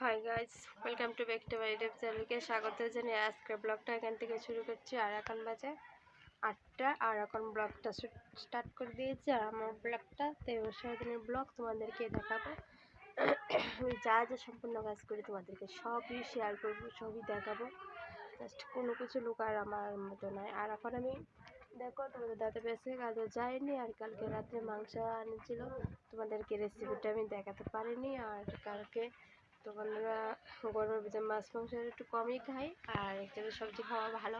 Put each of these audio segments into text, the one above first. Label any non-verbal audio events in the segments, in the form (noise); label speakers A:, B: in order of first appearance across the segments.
A: Hi guys welcome to back to my YouTube চ্যানেলকে স্বাগত জানিয়ে আজকের ব্লগটা এখান থেকে শুরু করছি। আর এখন বাজে আটটা, আর এখন ব্লগটা স্টার্ট করে দিয়েছি। আর আমার ব্লগটা তেরো সারাদিনের ব্লগ, তোমাদেরকে দেখাবো। (coughs) যা যা সম্পূর্ণ কাজ করি তোমাদেরকে সবই শেয়ার করব, সবই দেখাবো। জাস্ট কোনো কিছু লোক আর আমার মতো নয়। আর এখন আমি, দেখো, তোমাদের দাদা বেসে কাজে যায়নি। আর কালকে রাত্রে মাংস আনেছিল। তোমাদেরকে রেসিপিটা আমি দেখাতে পারিনি। আর কালকে তোমরা গরমের ভিতরে মাছ মাংস একটু কমই খাই, আর একটা সবজি খাওয়া ভালো।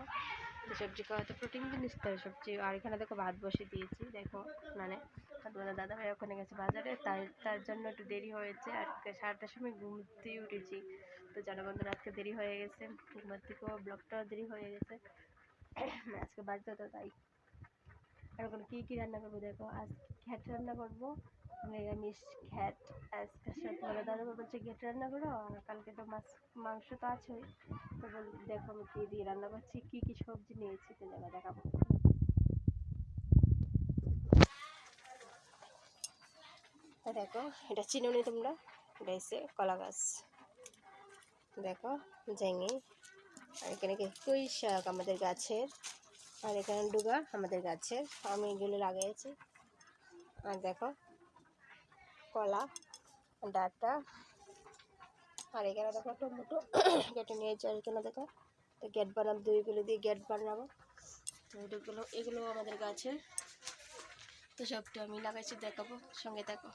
A: তো সবজি খাওয়াতে প্রোটিন জিনিস তাই সবজি। আর এখানে দেখো ভাত বসে দিয়েছি, দেখো মানে তোমাদের দাদা ভাই ওখানে গেছে বাজারে, তাই তার জন্য একটু দেরি হয়েছে। আর সাতটার সময় ঘুমতে উঠেছি। তো জানো বন্ধুরা, আজকে দেরি হয়ে গেছে। ঘুমার থেকেও ব্লগটাও দেরি হয়ে গেছে। (coughs) আজকে বাড়িতে তো তাই। আর ওখানে কী কী রান্না করব? দেখো আজকে খ্যাট রান্না করব। নিরামিষ খ্যাট আজকে সকালে দাদা বলছে ঘেট রান্না করো? আর কালকে তো মাছ, মাংস তো আছেই। তো বল, দেখো আমি কী দিয়ে রান্না করছি, কী কী সবজি নিয়েছি, তো জায়গা দেখাবো। দেখো, এটা চিনো নি তোমরা? এটা কলা গাছ। দেখো, ঝেঙে। আর এখানে কি? পুঁই শাক আমাদের গাছের। আর এখানে ডুগা আমাদের গাছের। আমি এগুলো লাগিয়েছি আর দেখো, কলা, ডাটা। আর এখানে দেখো টমেটো কেটে নিয়েছি আর এখানে দেখো, তো গেট বানাবো, দুইগুলো দিয়ে গেট বানাবো। তো এগুলো এগুলো আমাদের গাছের তো সবটা আমি লাগাইছি, দেখাবো, সঙ্গে দেখো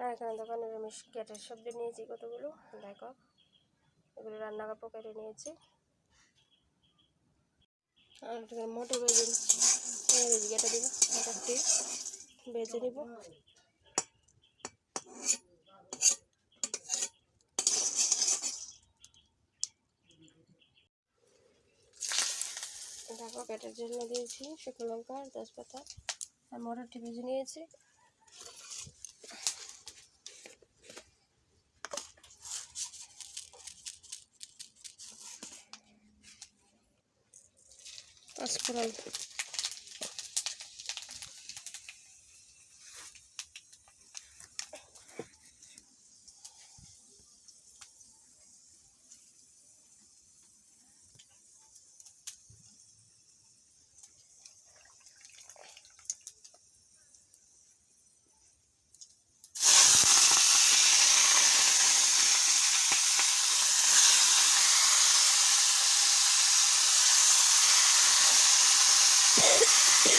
A: আর এখানে দেখো নিরামিষ গেটের সবজি নিয়েছি কতগুলো, দেখো। এগুলো রান্না কাপড় কেটে নিয়েছি। আর মোটর বেজে দিব দিয়ে বেজে নিব। দেখো পেটের জন্য দিয়েছি শুকনো লঙ্কা আর তেজপাতা আর মটরটি ভেজে নিয়েছি। Bas kuralım.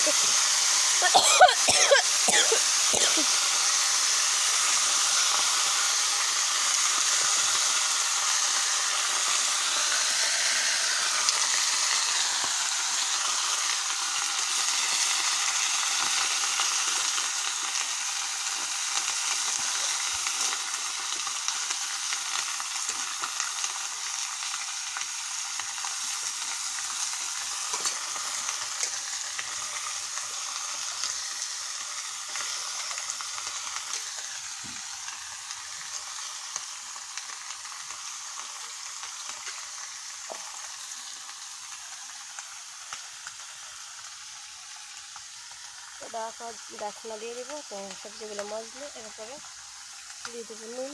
A: Oh, ডাকা ডাকনা দিয়ে দেবো সবজিগুলো মজলে এরপরে দিয়ে দেবো নুন।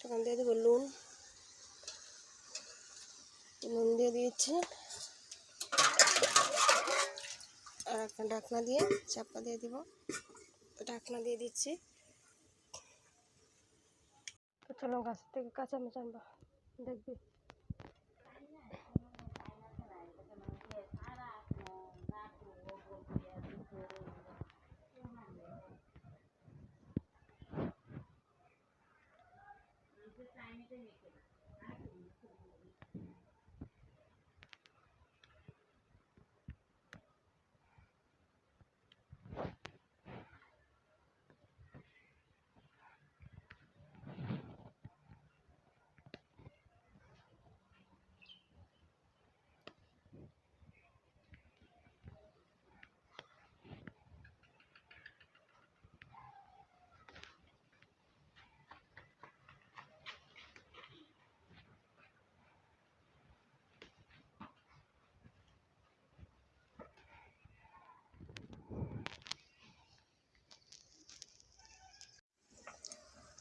A: তখন দিয়ে দেবো নুন। নুন দিয়ে দিয়েছি। আর একটা ঢাকনা দিয়ে চাপা দিয়ে দিব। ঢাকনা দিয়ে দিচ্ছি। তো চলো গাছ থেকে কাঁচা মাছ দেখবি। Jamaican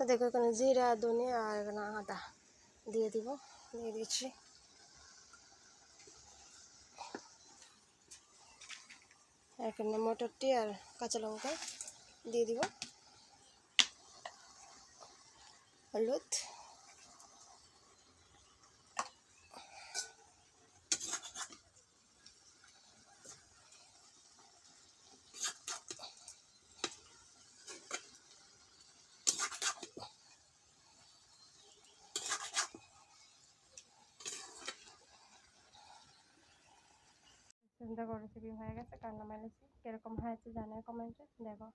A: তো দেখো এখানে জিরা, ধনিয়া আর এখানে আদা দিয়ে দিব, দিয়ে দিচ্ছি। এখানে মটরটি আর কাঁচা লঙ্কা দিয়ে দিব। হলুদ। চিন্তা করে রেসিপি হয়ে গেছে কান্না মাইলেছি কীরকম হয়েছে জানায় কমেন্টে দেখো।